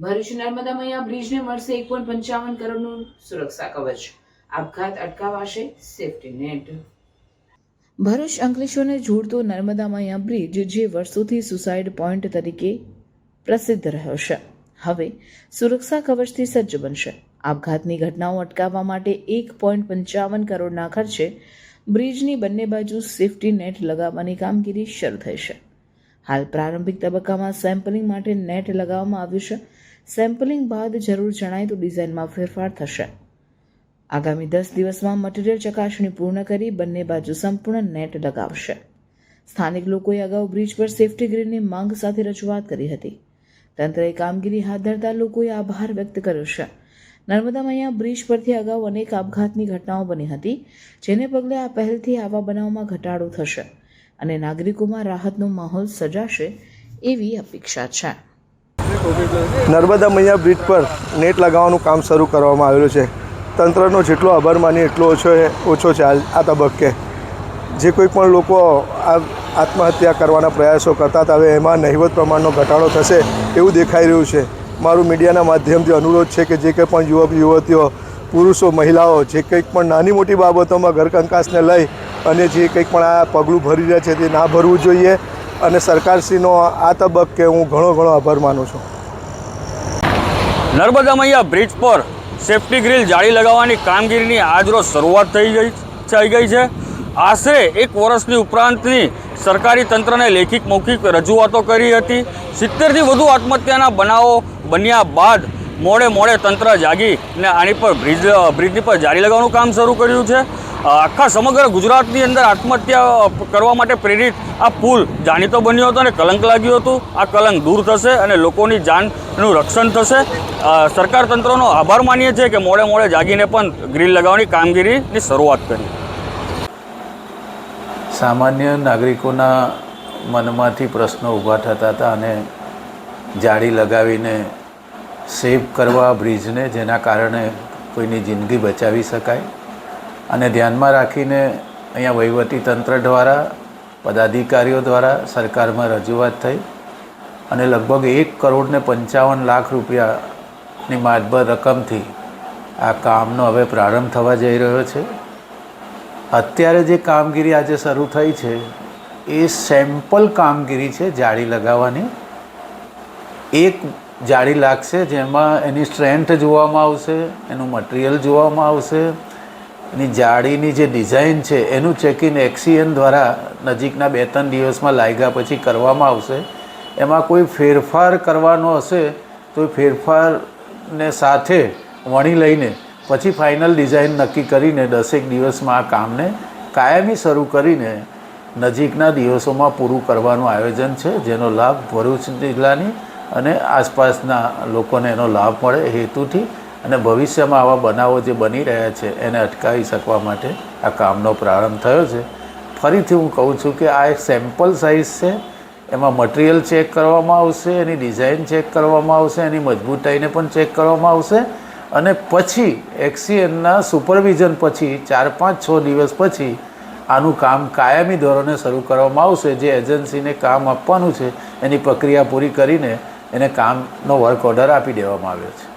ભરૂચ નર્મદા મૈયા બ્રિજને મળશે એક પોઈન્ટ પંચાવન કરોડનું સુરક્ષા કવચ. આપઘાત અટકાવાશે સેફટી નેટ. ભરૂચ અંકલેશ્વરને જોડતો નર્મદા મૈયા બ્રિજ જે વર્ષોથી સુસાઇડ પોઈન્ટ તરીકે પ્રસિદ્ધ રહ્યો છે. હવે સુરક્ષા કવચથી સજ્જ બનશે. આપઘાતની ઘટનાઓ અટકાવવા માટે એક પોઈન્ટ પંચાવન કરોડના ખર્ચે બ્રિજની બંને બાજુ સેફટી નેટ લગાવવાની કામગીરી શરૂ થઈ છે. હાલ પ્રારંભિક તબક્કામાં સેમ્પલિંગ માટે નેટ લગાવવામાં આવ્યું છે. સેમ્પલિંગ બાદ જરૂર જણાય તો ડિઝાઇનમાં ફેરફાર થશે. આગામી દસ દિવસમાં મટીરીયલ ચકાસણી પૂર્ણ કરી બંને બાજુ સંપૂર્ણ નેટ લગાવશે. સ્થાનિક લોકોએ અગાઉ બ્રિજ પર સેફ્ટી ગ્રીડની માંગ સાથે રજૂઆત કરી હતી. તંત્રએ કામગીરી હાથ ધરતા લોકોએ આભાર વ્યક્ત કર્યો છે. નર્મદા મૈયા બ્રિજ પરથી અગાઉ અનેક આપઘાતની ઘટનાઓ બની હતી, જેને પગલે આ પહેલથી આવા બનાવમાં ઘટાડો થશે. અને નાગરિકોમાં રાહતનો માહોલ સર્જાશે એવી અપેક્ષા છે. નર્મદા મૈયા બ્રિજ પર નેટ લગાવવાનું કામ શરૂ કરવામાં આવેલું છે. તંત્રનો જેટલો આભાર માની એટલો ઓછો ઓછો છે આ તબક્કે. જે કોઈ પણ લોકો આ આત્મહત્યા કરવાના પ્રયાસો કરતા હતા, હવે એમાં નહિવત પ્રમાણનો ઘટાડો થશે એવું દેખાઈ રહ્યું છે. મારું મીડિયાના માધ્યમથી અનુરોધ છે કે જે કંઈ પણ યુવક, યુવતીઓ, પુરુષો, મહિલાઓ, જે કંઈક પણ નાની મોટી બાબતોમાં ઘરકંકાસને લઈ અને જે કંઈક પણ આ પગલું ભરી રહ્યા છે તે ના ભરવું જોઈએ. અને સરકારશ્રીનો આ તબક્કે હું ઘણો ઘણો આભાર માનું છું. નર્મદા મૈયા બ્રિજ પર સેફ્ટી ગ્રીલ જાળી લગાવવાની કામગીરીની આજરોજ શરૂઆત થઈ ગઈ થઈ ગઈ છે. આશરે એક વર્ષની ઉપરાંતની સરકારી તંત્રને લેખિત મૌખિક રજૂઆતો કરી હતી. સિત્તેરથી વધુ આત્મહત્યાના બનાવો બન્યા બાદ મોડે મોડે તંત્ર જાગી ને આની પર બ્રિજ, બ્રિજની પર જાળી લગાવવાનું કામ શરૂ કર્યું છે. આખા સમગ્ર ગુજરાતની અંદર આત્મહત્યા કરવા માટે પ્રેરિત આ પુલ જાણીતો બન્યો હતો અને કલંક લાગ્યું હતું. આ કલંક દૂર થશે અને લોકોની જાનનું રક્ષણ થશે. સરકાર તંત્રનો આભાર માનીએ છીએ કે મોડે મોડે જાગીને પણ ગ્રીલ લગાવવાની કામગીરીની શરૂઆત કરી. સામાન્ય નાગરિકોના મનમાંથી પ્રશ્નો ઊભા થતા હતા અને જાળી લગાવીને સેવ કરવા બ્રિજને જેના કારણે કોઈની જિંદગી બચાવી શકાય. અને ધ્યાનમાં રાખીને અહીંયા વહીવટી તંત્ર દ્વારા, પદાધિકારીઓ દ્વારા સરકારમાં રજૂઆત થઈ અને લગભગ એક કરોડને પંચાવન લાખ રૂપિયાની માતબર રકમથી આ કામનો હવે પ્રારંભ થવા જઈ રહ્યો છે. અત્યારે જે કામગીરી આજે શરૂ થઈ છે, એ સેમ્પલ કામગીરી છે જાળી લગાવવાની. એક જાળી લાગશે જેમાં એની સ્ટ્રેન્થ જોવામાં આવશે, એનું મટીરિયલ જોવામાં આવશે એની જાળીની જે ડિઝાઇન છે, એનું ચેકિંગ એક્સીએન દ્વારા નજીકના બે ત્રણ દિવસમાં લાગ્યા પછી કરવામાં આવશે. એમાં કોઈ ફેરફાર કરવાનો હશે, તો એ ફેરફારને સાથે વણી લઈને પછી ફાઇનલ ડિઝાઇન નક્કી કરીને દસેક દિવસમાં આ કામને કાયમી શરૂ કરીને નજીકના દિવસોમાં પૂરું કરવાનું આયોજન છે, જેનો લાભ ભરૂચ જિલ્લાની અને આસપાસના લોકોને એનો લાભ મળે હેતુથી અને ભવિષ્યમાં આવા બનાવો જે બની રહ્યા છે, એને અટકાવી શકવા માટે આ કામનો પ્રારંભ થયો છે. ફરીથી હું કહું છું કે આ એક સેમ્પલ સાઇઝ છે, એમાં મટીરિયલ ચેક કરવામાં આવશે, એની ડિઝાઇન ચેક કરવામાં આવશે, એની મજબૂતાઈને પણ ચેક કરવામાં આવશે અને પછી એક્સીએનના સુપરવિઝન પછી ચાર પાંચ છ દિવસ પછી આનું કામ કાયમી ધોરણે શરૂ કરવામાં આવશે. જે એજન્સીને કામ આપવાનું છે, એની પ્રક્રિયા પૂરી કરીને એને કામનો વર્ક ઓર્ડર આપી દેવામાં આવ્યો છે.